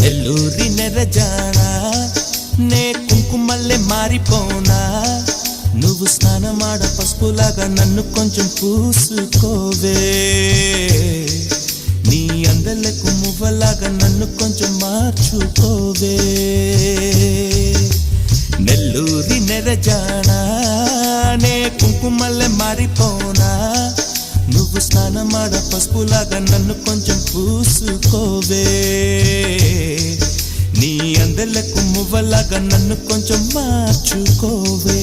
నెల్లూరి నెరజానా నే కుంకుమల్లే మారిపోనా? నువ్వు స్నానమాడ పసుపులాగా నన్ను కొంచెం పూసుకోవే. నీ అందలకు మువ్వలాగా నన్ను కొంచెం మార్చుకోవే. నెల్లూరి నెరజానా నే కుంకుమల్లే మారిపోనా? నువ్వు స్నానమాడ పసుపులాగా నన్ను కొంచెం పూసుకో అందలకు మువ్వలాగా నన్ను కొంచెం మార్చుకోవే.